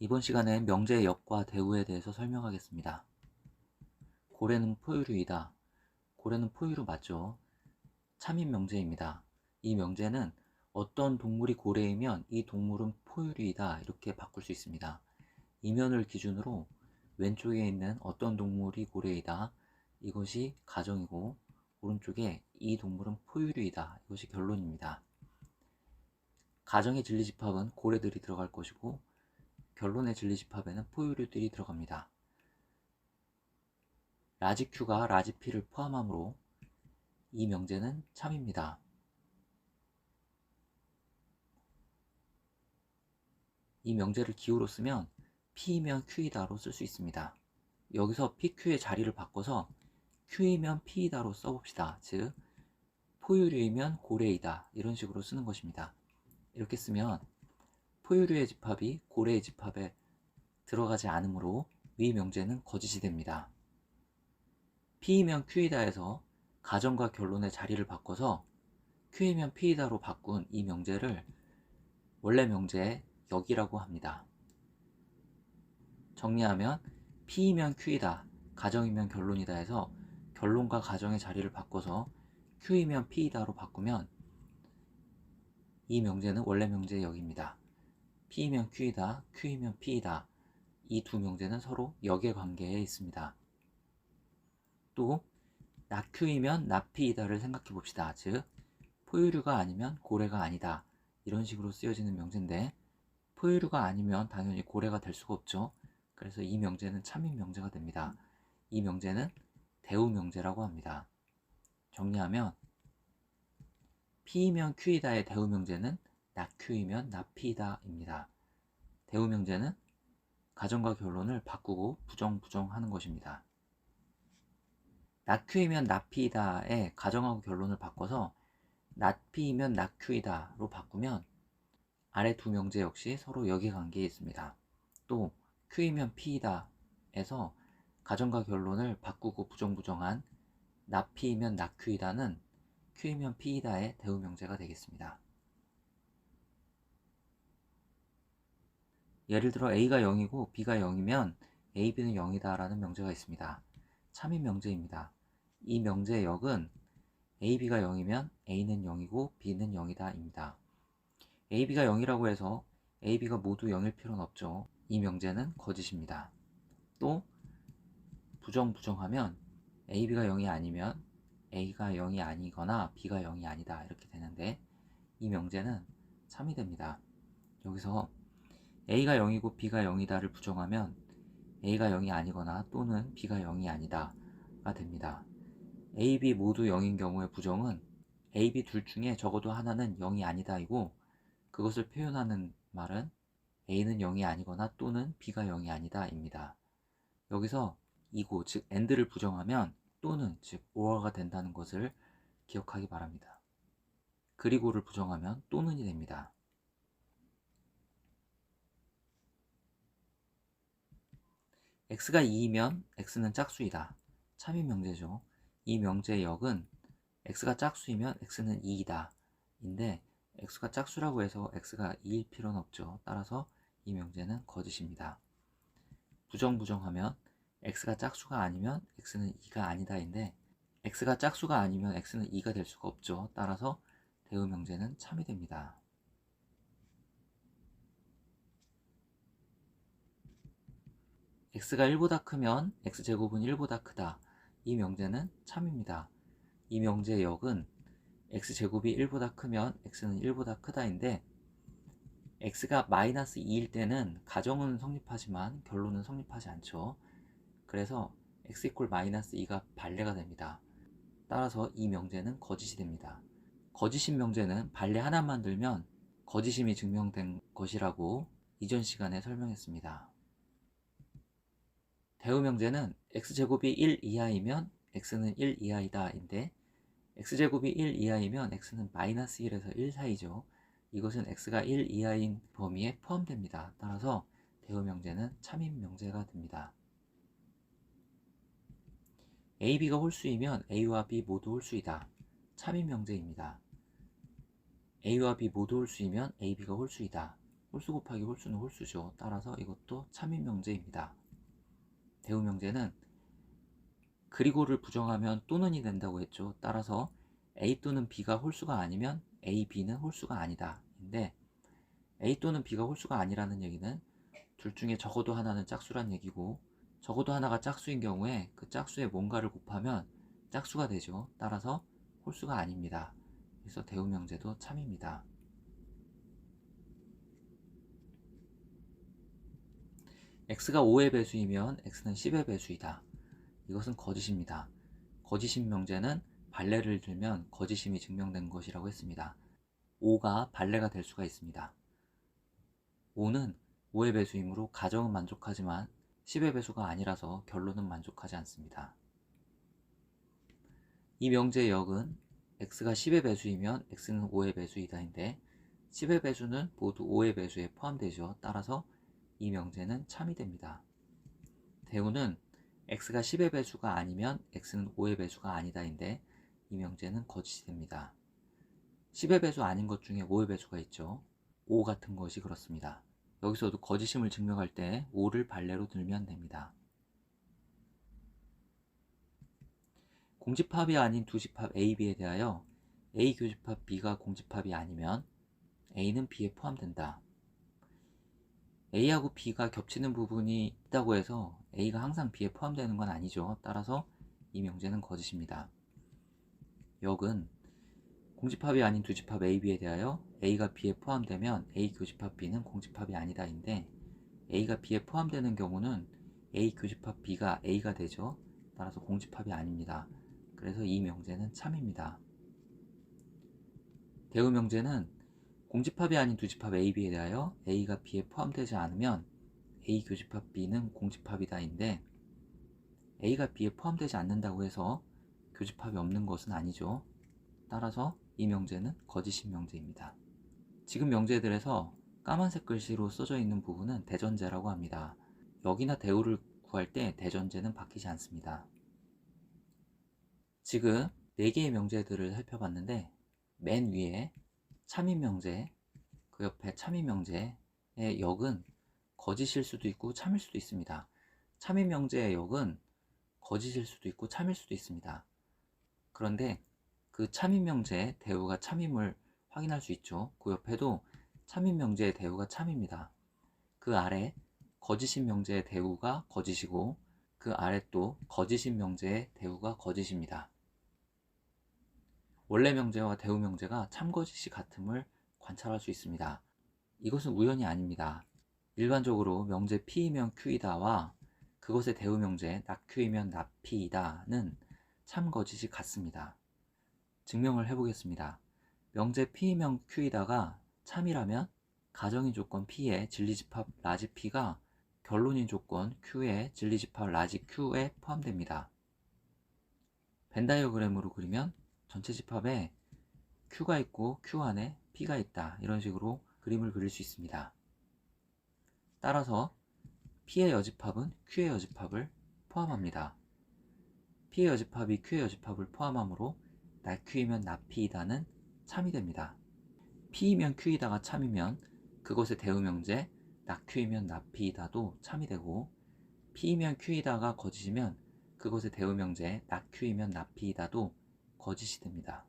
이번 시간엔 명제의 역과 대우에 대해서 설명하겠습니다. 고래는 포유류이다. 고래는 포유류 맞죠? 참인 명제입니다. 이 명제는 어떤 동물이 고래이면 이 동물은 포유류이다 이렇게 바꿀 수 있습니다. 이면을 기준으로 왼쪽에 있는 어떤 동물이 고래이다 이것이 가정이고 오른쪽에 이 동물은 포유류이다 이것이 결론입니다. 가정의 진리집합은 고래들이 들어갈 것이고 결론의 진리 집합에는 포유류들이 들어갑니다. 라지 Q가 라지 P를 포함하므로 이 명제는 참입니다. 이 명제를 기호로 쓰면 P이면 Q이다로 쓸 수 있습니다. 여기서 PQ의 자리를 바꿔서 Q이면 P이다로 써봅시다. 즉, 포유류이면 고래이다. 이런 식으로 쓰는 것입니다. 이렇게 쓰면 포유류의 집합이 고래의 집합에 들어가지 않으므로 위 명제는 거짓이 됩니다. P이면 Q이다에서 가정과 결론의 자리를 바꿔서 Q이면 P이다로 바꾼 이 명제를 원래 명제의 역이라고 합니다. 정리하면 P이면 Q이다, 가정이면 결론이다 해서 결론과 가정의 자리를 바꿔서 Q이면 P이다로 바꾸면 이 명제는 원래 명제의 역입니다. P이면 Q이다, Q이면 P이다. 이 두 명제는 서로 역의 관계에 있습니다. 또 낙Q이면 낙P이다를 생각해 봅시다. 즉 포유류가 아니면 고래가 아니다. 이런 식으로 쓰여지는 명제인데 포유류가 아니면 당연히 고래가 될 수가 없죠. 그래서 이 명제는 참인 명제가 됩니다. 이 명제는 대우 명제라고 합니다. 정리하면 P이면 Q이다의 대우 명제는 낙Q이면 낙P이다입니다. 대우 명제는 가정과 결론을 바꾸고 부정 부정하는 것입니다. 낙Q이면 낙P이다의 가정하고 결론을 바꿔서 낙P이면 낙Q이다로 바꾸면 아래 두 명제 역시 서로 역의 관계에 있습니다. 또 Q이면 P이다에서 가정과 결론을 바꾸고 부정부정한 낙P이면 낙Q이다는 Q이면 P이다의 대우 명제가 되겠습니다. 예를 들어 A가 0이고 B가 0이면 A, B는 0이다 라는 명제가 있습니다. 참인 명제입니다. 이 명제의 역은 A, B가 0이면 A는 0이고 B는 0이다 입니다. A, B가 0이라고 해서 A, B가 모두 0일 필요는 없죠. 이 명제는 거짓입니다. 또 부정 부정하면 A, B가 0이 아니면 A가 0이 아니거나 B가 0이 아니다 이렇게 되는데 이 명제는 참이 됩니다. 여기서 A가 0이고 B가 0이다를 부정하면 A가 0이 아니거나 또는 B가 0이 아니다가 됩니다. A, B 모두 0인 경우의 부정은 A, B 둘 중에 적어도 하나는 0이 아니다이고 그것을 표현하는 말은 A는 0이 아니거나 또는 B가 0이 아니다입니다. 여기서 이고 즉 AND를 부정하면 또는 즉 OR가 된다는 것을 기억하기 바랍니다. 그리고를 부정하면 또는이 됩니다. X가 2이면 x는 짝수이다. 참인 명제죠. 이 명제의 역은 x가 짝수이면 x는 2이다. 인데 x가 짝수라고 해서 x가 2일 필요는 없죠. 따라서 이 명제는 거짓입니다. 부정부정하면 x가 짝수가 아니면 x는 2가 아니다인데 x가 짝수가 아니면 x는 2가 될 수가 없죠. 따라서 대우 명제는 참이 됩니다. X가 1보다 크면 x제곱은 1보다 크다. 이 명제는 참입니다. 이 명제의 역은 x제곱이 1보다 크면 x는 1보다 크다인데 x가 마이너스 2일 때는 가정은 성립하지만 결론은 성립하지 않죠. 그래서 x 이퀄 마이너스 2가 반례가 됩니다. 따라서 이 명제는 거짓이 됩니다. 거짓인 명제는 반례 하나 만 들면 거짓임이 증명된 것이라고 이전 시간에 설명했습니다. 대우 명제는 x제곱이 1 이하이면 x는 1 이하이다 인데 x제곱이 1 이하이면 x는 마이너스 1에서 1 사이죠. 이것은 x가 1 이하인 범위에 포함됩니다. 따라서 대우 명제는 참인 명제가 됩니다. a, b가 홀수이면 a와 b 모두 홀수이다. 참인 명제입니다. a와 b 모두 홀수이면 a, b가 홀수이다. 홀수 곱하기 홀수는 홀수죠. 따라서 이것도 참인 명제입니다. 대우 명제는 그리고를 부정하면 또는이 된다고 했죠. 따라서 A 또는 B가 홀수가 아니면 A, B는 홀수가 아니다. 인데 A 또는 B가 홀수가 아니라는 얘기는 둘 중에 적어도 하나는 짝수란 얘기고 적어도 하나가 짝수인 경우에 그 짝수에 뭔가를 곱하면 짝수가 되죠. 따라서 홀수가 아닙니다. 그래서 대우 명제도 참입니다. X가 5의 배수이면 x는 10의 배수이다. 이것은 거짓입니다. 거짓인 명제는 발레를 들면 거짓임이 증명된 것이라고 했습니다. 5가 발레가 될 수가 있습니다. 5는 5의 배수이므로 가정은 만족하지만 10의 배수가 아니라서 결론은 만족하지 않습니다. 이 명제의 역은 x가 10의 배수이면 x는 5의 배수이다인데 10의 배수는 모두 5의 배수에 포함되죠. 따라서 이 명제는 참이 됩니다. 대우는 x가 10의 배수가 아니면 x는 5의 배수가 아니다인데 이 명제는 거짓이 됩니다. 10의 배수 아닌 것 중에 5의 배수가 있죠. 5 같은 것이 그렇습니다. 여기서도 거짓임을 증명할 때 5를 발레로 들면 됩니다. 공집합이 아닌 두 집합 A, B에 대하여 A 교집합 B가 공집합이 아니면 A는 B에 포함된다. A하고 B가 겹치는 부분이 있다고 해서 A가 항상 B에 포함되는 건 아니죠. 따라서 이 명제는 거짓입니다. 역은 공집합이 아닌 두 집합 A, B에 대하여 A가 B에 포함되면 A 교집합 B는 공집합이 아니다인데 A가 B에 포함되는 경우는 A 교집합 B가 A가 되죠. 따라서 공집합이 아닙니다. 그래서 이 명제는 참입니다. 대우 명제는 공집합이 아닌 두 집합 A, B에 대하여 A가 B에 포함되지 않으면 A 교집합 B는 공집합이다인데 A가 B에 포함되지 않는다고 해서 교집합이 없는 것은 아니죠. 따라서 이 명제는 거짓인 명제입니다. 지금 명제들에서 까만색 글씨로 써져 있는 부분은 대전제라고 합니다. 역이나 대우를 구할 때 대전제는 바뀌지 않습니다. 지금 4개의 명제들을 살펴봤는데 맨 위에 참인 명제, 그 옆에 참인 명제의 역은 거짓일 수도 있고 참일 수도 있습니다. 참인 명제의 역은 거짓일 수도 있고 참일 수도 있습니다. 그런데 그 참인 명제의 대우가 참임을 확인할 수 있죠. 그 옆에도 참인 명제의 대우가 참입니다. 그 아래 거짓인 명제의 대우가 거짓이고 그 아래 또 거짓인 명제의 대우가 거짓입니다. 원래 명제와 대우 명제가 참거짓이 같음을 관찰할 수 있습니다. 이것은 우연이 아닙니다. 일반적으로 명제 P이면 Q이다와 그것의 대우 명제 낙Q이면 낙P이다는 참거짓이 같습니다. 증명을 해보겠습니다. 명제 P이면 Q이다가 참이라면 가정인 조건 P의 진리집합 라지 P가 결론인 조건 Q의 진리집합 라지 Q에 포함됩니다. 벤다이어그램으로 그리면 전체 집합에 Q가 있고 Q 안에 P가 있다. 이런 식으로 그림을 그릴 수 있습니다. 따라서 P의 여집합은 Q의 여집합을 포함합니다. P의 여집합이 Q의 여집합을 포함하므로 날Q이면 나P이다는 참이 됩니다. P이면 Q이다가 참이면 그것의 대우명제 낙Q이면 나P이다도 참이 되고 P이면 Q이다가 거짓이면 그것의 대우명제 낙Q이면 나P이다도 거짓이 됩니다.